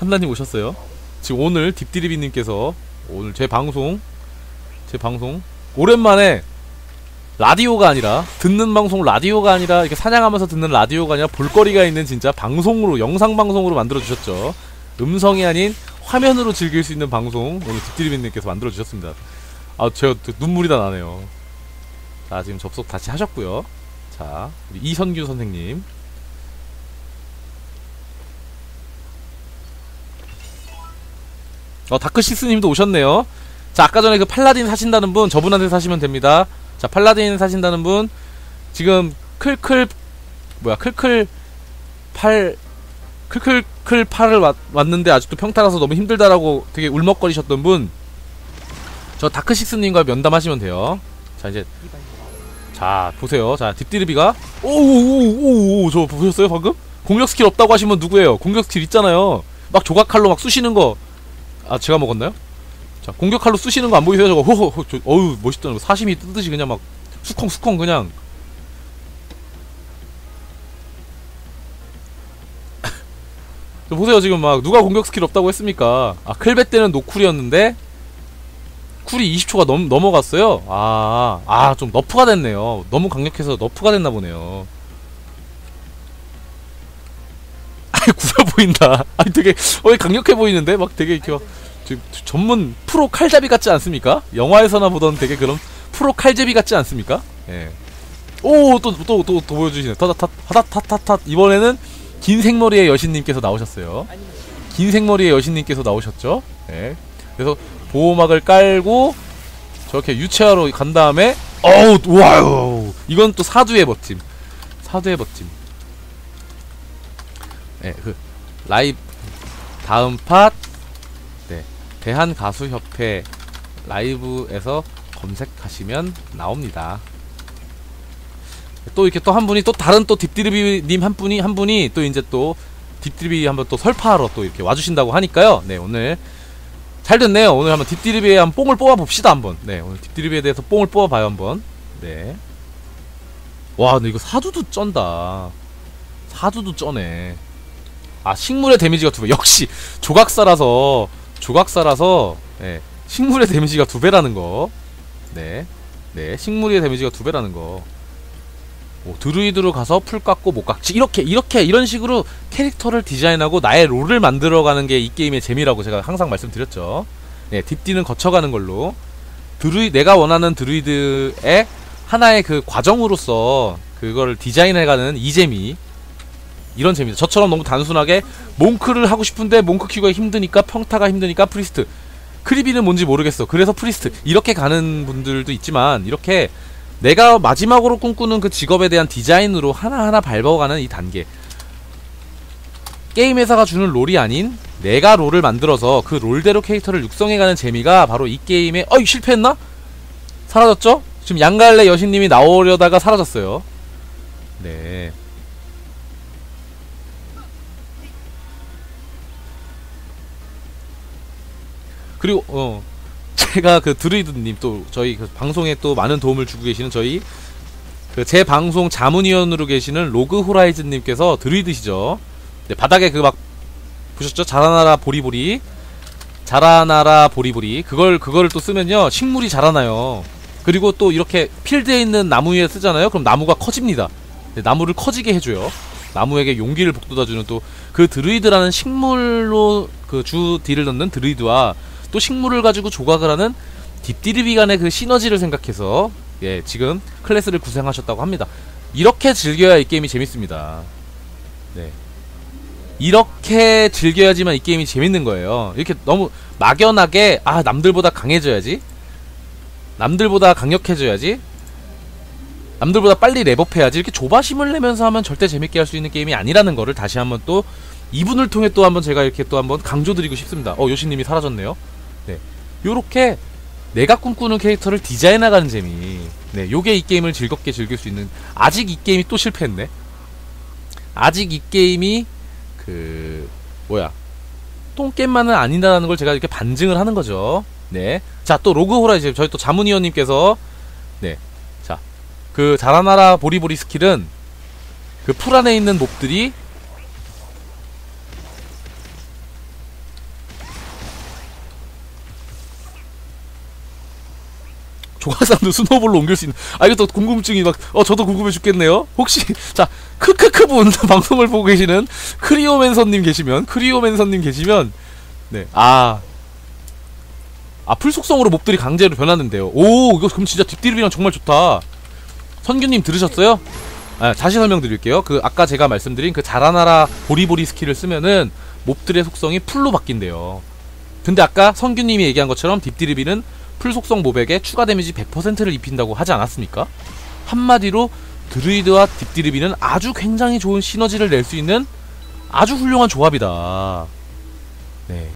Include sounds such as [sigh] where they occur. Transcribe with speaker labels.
Speaker 1: 판다님 오셨어요. 지금 오늘 딥디리비님께서 오늘 제 방송 제 방송 오랜만에 라디오가 아니라 듣는 방송 라디오가 아니라 이렇게 사냥하면서 듣는 라디오가 아니라 볼거리가 있는 진짜 방송으로 영상 방송으로 만들어 주셨죠. 음성이 아닌 화면으로 즐길 수 있는 방송 오늘 딥디리비님께서 만들어 주셨습니다. 아 제가 또 눈물이 다 나네요. 자 지금 접속 다시 하셨고요. 자 우리 이선규 선생님 어 다크시스님도 오셨네요. 자 아까 전에 그 팔라딘 사신다는 분 저분한테 사시면 됩니다. 자 팔라딘 사신다는 분 지금 클클 뭐야 클클 팔 클클클 팔을 왔, 왔는데 아직도 평타라서 너무 힘들다라고 되게 울먹거리셨던 분 저 다크시스님과 면담하시면 돼요. 자 이제 자 보세요. 자 딥디르비가 오오오오오 저 보셨어요 방금? 공격 스킬 없다고 하시면 누구예요? 공격 스킬 있잖아요. 막 조각칼로 막 쑤시는 거. 아 제가 먹었나요? 자 공격 칼로 쑤시는 거 안 보이세요? 저거 호호호 저, 어우 멋있다. 거 사심이 뜨듯이 그냥 막 수컹 수컹 그냥. [laughs] 저 보세요 지금 막 누가 공격 스킬 없다고 했습니까? 아 클베 때는 노쿨이었는데 쿨이 20초가 넘, 넘어갔어요. 아, 아, 좀 너프가 됐네요. 너무 강력해서 너프가 됐나 보네요. [laughs] 아이, 구려 보인다. 아니, 되게, 어, 강력해 보이는데? 막 되게 이렇게 막, 전문 프로 칼잡이 같지 않습니까? 영화에서나 보던 되게 그런 프로 칼잡이 같지 않습니까? 예. 오, 또, 또, 또, 또 보여주시네. 타타타, 타타타타. 이번에는 긴 생머리의 여신님께서 나오셨어요. 긴 생머리의 여신님께서 나오셨죠? 예. 그래서 보호막을 깔고 저렇게 유체화로 간 다음에 어우 와우 이건 또 사두의 버팀 사두의 버팀 네그 라이브 다음 팟 네, 대한가수협회 라이브에서 검색하시면 나옵니다 또 이렇게 또 한 분이 또 다른 또 딥드리비님 한 분이 한 분이 또 이제 또 딥드리비 한번 또 설파하러 또 이렇게 와주신다고 하니까요 네 오늘 잘 됐네요. 오늘 한번 딥드리비에 한번 뽕을 뽑아 봅시다 한번. 네, 오늘 딥드리비에 대해서 뽕을 뽑아 봐요 한번. 네. 와, 근데 이거 사두도 쩐다. 사두도 쩌네. 아, 식물의 데미지가 두 배. 역시 조각사라서 조각사라서 네, 식물의 데미지가 두 배라는 거. 네. 네, 식물의 데미지가 두 배라는 거. 뭐 드루이드로 가서 풀 깎고 못 깎지 이렇게 이렇게 이런 식으로 캐릭터를 디자인하고 나의 롤을 만들어가는 게 이 게임의 재미라고 제가 항상 말씀드렸죠. 네, 딥디는 거쳐가는 걸로 드루이 내가 원하는 드루이드의 하나의 그 과정으로서 그거를 디자인해가는 이 재미 이런 재미죠. 저처럼 너무 단순하게 몽크를 하고 싶은데 몽크 키우가 힘드니까 평타가 힘드니까 프리스트 크리비는 뭔지 모르겠어. 그래서 프리스트 이렇게 가는 분들도 있지만 이렇게 내가 마지막으로 꿈꾸는 그 직업에 대한 디자인으로 하나하나 밟아가는 이 단계 게임 회사가 주는 롤이 아닌 내가 롤을 만들어서 그 롤대로 캐릭터를 육성해가는 재미가 바로 이 게임의 어이 실패했나? 사라졌죠? 지금 양갈래 여신님이 나오려다가 사라졌어요 네 그리고 어 제가 그 드루이드님 또 저희 그 방송에 또 많은 도움을 주고 계시는 저희 그 제 방송 자문위원으로 계시는 로그 호라이즌님께서 드루이드시죠. 네, 바닥에 그 막 보셨죠? 자라나라 보리보리 자라나라 보리보리 그걸 그거를 또 쓰면요 식물이 자라나요. 그리고 또 이렇게 필드에 있는 나무 위에 쓰잖아요. 그럼 나무가 커집니다. 네, 나무를 커지게 해줘요. 나무에게 용기를 북돋아주는 또 그 드루이드라는 식물로 그 주 딜을 넣는 드루이드와 또 식물을 가지고 조각을 하는 딥디리비 간의 그 시너지를 생각해서 예 지금 클래스를 구성하셨다고 합니다. 이렇게 즐겨야 이 게임이 재밌습니다. 네. 이렇게 즐겨야지만 이 게임이 재밌는 거예요. 이렇게 너무 막연하게 아 남들보다 강해져야지 남들보다 강력해져야지 남들보다 빨리 랩업해야지 이렇게 조바심을 내면서 하면 절대 재밌게 할 수 있는 게임이 아니라는 거를 다시 한번 또 이분을 통해 또 한번 제가 이렇게 또 한번 강조드리고 싶습니다. 어 요시님이 사라졌네요. 네, 요렇게 내가 꿈꾸는 캐릭터를 디자인해가는 재미. 네, 요게 이 게임을 즐겁게 즐길 수 있는. 아직 이 게임이 또 실패했네. 아직 이 게임이 그 뭐야 똥게임만은 아니다라는 걸 제가 이렇게 반증을 하는 거죠. 네, 자 또 로그 호라이즈 저희 또 자문위원님께서 네, 자 그 자라나라 보리보리 스킬은 그 풀 안에 있는 몹들이 조화상도 [laughs] 스노볼로 옮길 수 있는 아또 궁금증이 막 어 저도 궁금해 죽겠네요. 혹시 [laughs] 자 크크크 분 [laughs] 방송을 보고 계시는 크리오맨선님 계시면 크리오맨선님 계시면 네아 아 풀 속성으로 몹들이 강제로 변하는데요. 오 이거 그럼 진짜 딥드립이랑 정말 좋다. 선규님 들으셨어요? 아, 다시 설명드릴게요. 그 아까 제가 말씀드린 그 자라나라 보리보리 스킬을 쓰면은 몹들의 속성이 풀로 바뀐대요. 근데 아까 선규님이 얘기한 것처럼 딥드리비는 풀 속성 몹에게 추가 데미지 100%를 입힌다고 하지 않았습니까? 한마디로 드루이드와 딥드리비는 아주 굉장히 좋은 시너지를 낼 수 있는 아주 훌륭한 조합이다. 네.